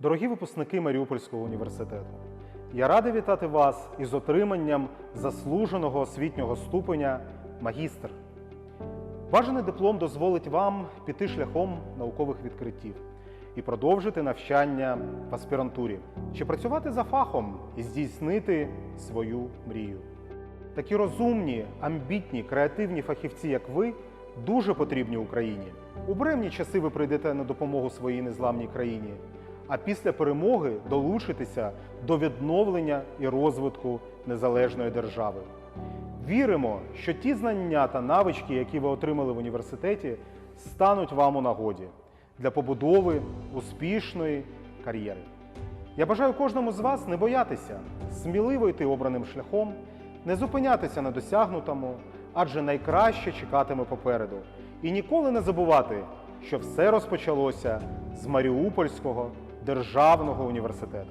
Дорогі випускники Маріупольського університету, я радий вітати вас із отриманням заслуженого освітнього ступеня магістр. Бажаний диплом дозволить вам піти шляхом наукових відкриттів і продовжити навчання в аспірантурі, чи працювати за фахом і здійснити свою мрію. Такі розумні, амбітні, креативні фахівці, як ви, дуже потрібні Україні. У буремні часи ви прийдете на допомогу своїй незламній країні, а після перемоги долучитеся до відновлення і розвитку незалежної держави. Віримо, що ті знання та навички, які ви отримали в університеті, стануть вам у нагоді для побудови успішної кар'єри. Я бажаю кожному з вас не боятися, сміливо йти обраним шляхом, не зупинятися на досягнутому, адже найкраще чекатиме попереду. І ніколи не забувати, що все розпочалося з Маріупольського державного університету.